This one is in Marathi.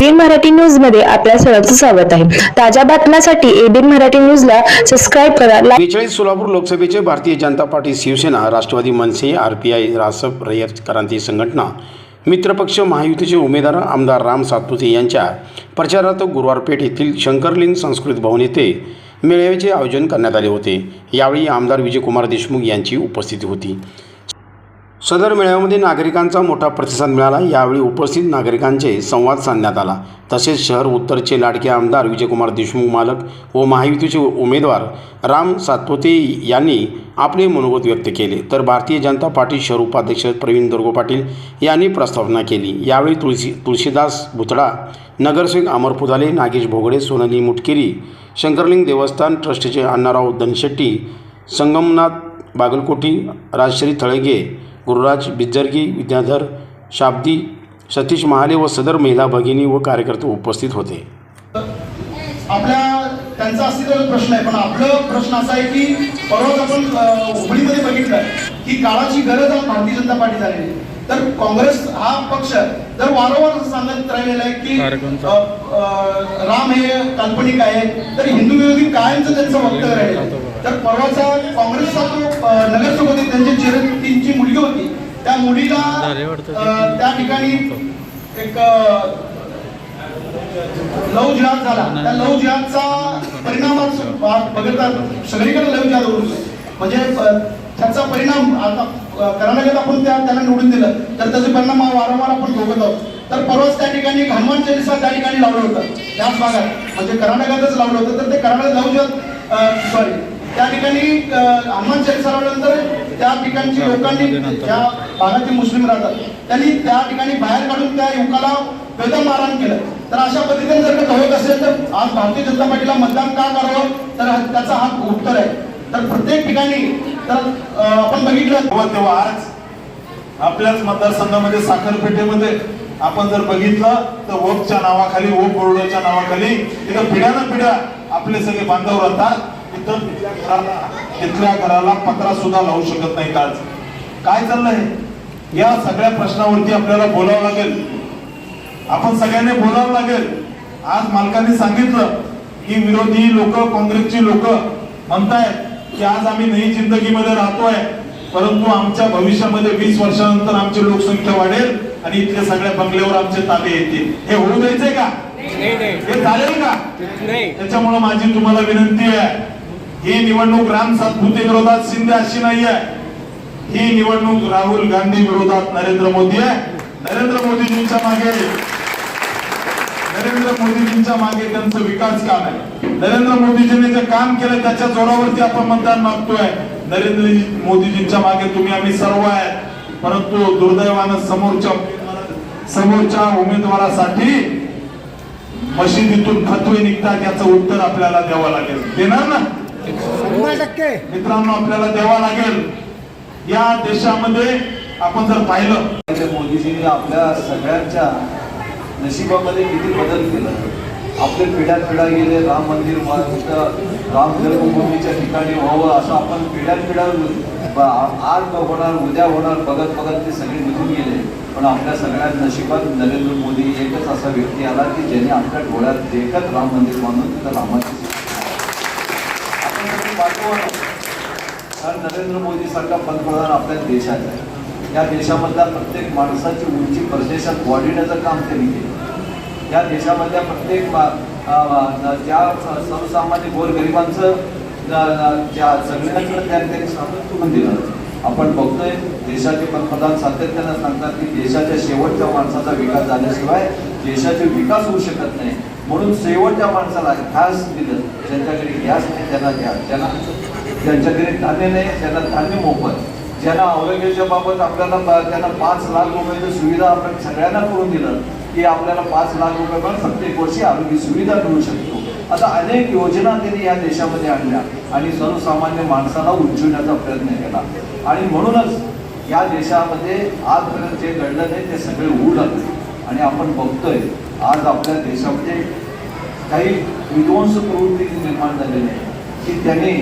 एबीन मराठी न्यूजमध्ये आपल्या सर्वांचं स्वागत आहे. ताज्या बातम्यांसाठी एबीन मराठी न्यूजला सबस्क्राईब करा बेचाळीस सोलापूर लोकसभेचे Bharatiya Janata Party Shivsena Rashtravadi Manase R P I Rasap Rayat Kranti Sanghatana मित्रपक्ष महायुतीचे उमेदवार आमदार राम सातपुते यांच्या प्रचारार्थ गुरुवार पेठ येथील शंकरलिंग संस्कृत भवन येथे मेळाव्याचे आयोजन करण्यात आले होते. यावेळी आमदार विजयकुमार देशमुख यांची उपस्थिती होती. सदर मेळाव्यामध्ये नागरिकांचा मोठा प्रतिसाद मिळाला. यावेळी उपस्थित नागरिकांचे संवाद साधण्यात आला. तसेच शहर उत्तरचे लाडके आमदार विजयकुमार देशमुख मालक व महायुतीचे उमेदवार राम सातपुते यांनी आपले मनोगत व्यक्त केले. तर भारतीय जनता पार्टी शहर उपाध्यक्ष प्रवीण दुर्गो पाटील यांनी प्रस्तावना केली. यावेळी तुळशी तुळशीदास भुतडा नगरसेवक अमर पुदाले नागेश भोगडे सोनाली मुटकेरी शंकरलिंग देवस्थान ट्रस्टचे अण्णाराव धनशेट्टी संगमनाथ बागलकोटी राजश्री थळगे गुरुराज बिज्जरगी विद्याधर शाब्दी सतीश महाले व सदर महिला भगिनी व कार्यकर्ते उपस्थित होते. आपल्या त्यांचा अस्तित्वाचा प्रश्न आहे पण आपलं प्रश्न असा आहे की परवाच आपण अ, हुबळीमध्ये बघितलं. की काळाची गरज आज भारतीय जनता पार्टी झालेली. तर काँग्रेस हा पक्ष जर वारंवार सांगत राहिलेला आहे की राम हे काल्पनिक आहे तर हिंदू विरोधी कायमचं त्यांचं वक्तव्य राहिलं. तर परवाचा काँग्रेसचा जो नगरसेवक होते त्यांची चिरंजीची मुलगी होती त्या मुलीला त्या ठिकाणी एक लव जिहाद झाला. त्या लव जिहादचा परिणाम बघता सगळीकडे लव जिहाद होऊ म्हणजे त्याचा परिणाम आता करायला कर्नाटकात आपण त्या त्याला निवडून दिलं. तर त्याचे परिणाम वारंवार आपण भोगत आहोत. तर परवाच त्या ठिकाणी हनुमान चालिसा त्या ठिकाणी लावलं होतं. त्याच भागात. म्हणजे कर्नाटकातच लावलं होतं. तर ते कर्नाटक जाऊ शकत सॉरी त्या ठिकाणी हनुमान चालिसा लावल्यानंतर त्या ठिकाणची लोकांनी त्या भागातील मुस्लिम राहतात त्यांनी त्या ठिकाणी बाहेर काढून त्या युवकाला वेदम मारहाण केलं. तर अशा पद्धतीने जर का होत असेल तर आज भारतीय जनता पार्टीला मतदान का करावं? तर त्याचा हा उत्तर आहे. तर प्रत्येक ठिकाणी तर आपण बघितलं. तेव्हा तेव्हा आज आपल्याच मतदारसंघामध्ये साखरपेठेमध्ये आपण जर बघितलं तर ओपच्या नावाखाली ओप बोर्डाच्या नावाखाली तिथं पिढ्यानं पिढ्या आपले सगळे बांधव राहतात. इथं तिथल्या घराला तिथल्या घराला पत्रा सुद्धा लावू शकत नाही आज. काय चाललंय? या सगळ्या प्रश्नावरती आपल्याला बोलावं लागेल. आपण सगळ्यांनी बोलावं लागेल. आज मालकांनी सांगितलं की विरोधी लोक काँग्रेसची लोक म्हणतायत की आज आम्ही नई जिंदगीमध्ये राहतोय परंतु आमच्या भविष्यामध्ये वीस वर्षानंतर आमची लोकसंख्या वाढेल आणि इथल्या सगळ्या बंगल्यावर आमचे ताबे येतील. हे होऊ द्यायचंय का? हे चालेल का? त्याच्यामुळे माझी तुम्हाला विनंती आहे ही निवडणूक राम सातपुते विरोधात शिंदे अशी नाही आहे ही निवडणूक राहुल गांधी विरोधात नरेंद्र मोदी आहे. नरेंद्र मोदीजींच्या मागे नरेंद्र मोदीजींच्या मागे त्यांचं विकास काम आहे. नरेंद्र मोदीजींनी जे काम केलं त्याच्या जोरावरती आपण मतदान मागतोय. नरेंद्र मोदीजींच्या मागे तुम्ही आम्ही सर्व आहे. परंतु दुर्दैवानं समोरच्या समोरच्या उमेदवारासाठी मशिदीतून फतवे निघतात याचं उत्तर आपल्याला द्यावं लागेल. देणार ना? मित्रांनो आपल्याला द्यावं लागेल. या देशामध्ये आपण जर पाहिलं मोदीजींनी आपल्या सगळ्यांच्या नशिबामध्ये किती बदल केला. आपले पिढ्या पिढ्या गेले राम मंदिर राम जन्मभूमीच्या ठिकाणी व्हावं असं आपण पिढ्या पिढ्या आज होणार उद्या होणार बघत बघत ते सगळे निघून गेले. पण आपल्या सगळ्या नशिबात नरेंद्र मोदी एकच असा व्यक्ती आला की ज्याने आपल्या डोळ्यात देखत राम मंदिर बांधून तिथं रामाची आपण कारण नरेंद्र मोदी सारखा पंतप्रधान आपल्या देशात आहे. या देशामधल्या प्रत्येक माणसाची उंची परदेशात वाढविण्याचं काम त्यांनी केलं. या देशामधल्या प्रत्येक मा- ज्या सर्वसामान्य गोरगरिबांचं ज्या सगळ्यांकडे ज्ञान त्यांनी समर्थन दिलं. आपण बघतोय देशाचे पंतप्रधान सातत्यानं सांगतात की देशाच्या शेवटच्या माणसाचा विकास झाल्याशिवाय देशाचे विकास होऊ शकत नाही. म्हणून शेवटच्या माणसाला घास दिलं. ज्यांच्याकडे गॅस नाही त्यांना द्या त्यांना ज्यांच्याकडे धान्य नाही त्यांना धान्य मोफत. ज्यांना आरोग्याच्या बाबत आपल्याला त्यांना पाच लाख रुपयाची सुविधा आपण सगळ्यांना करून दिलं की आपल्याला पाच लाख रुपये पण प्रत्येक वर्षी आरोग्य सुविधा मिळू शकतो. आता अनेक योजना त्यांनी या देशामध्ये आणल्या आणि सर्वसामान्य माणसाला उंचवण्याचा प्रयत्न केला. आणि म्हणूनच या देशामध्ये आजपर्यंत जे घडलं नाही ते सगळे होऊ लागले आणि आपण बघतोय आज आपल्या देशामध्ये काही विध्वंस प्रवृत्ती निर्माण झालेली आहे. की त्याने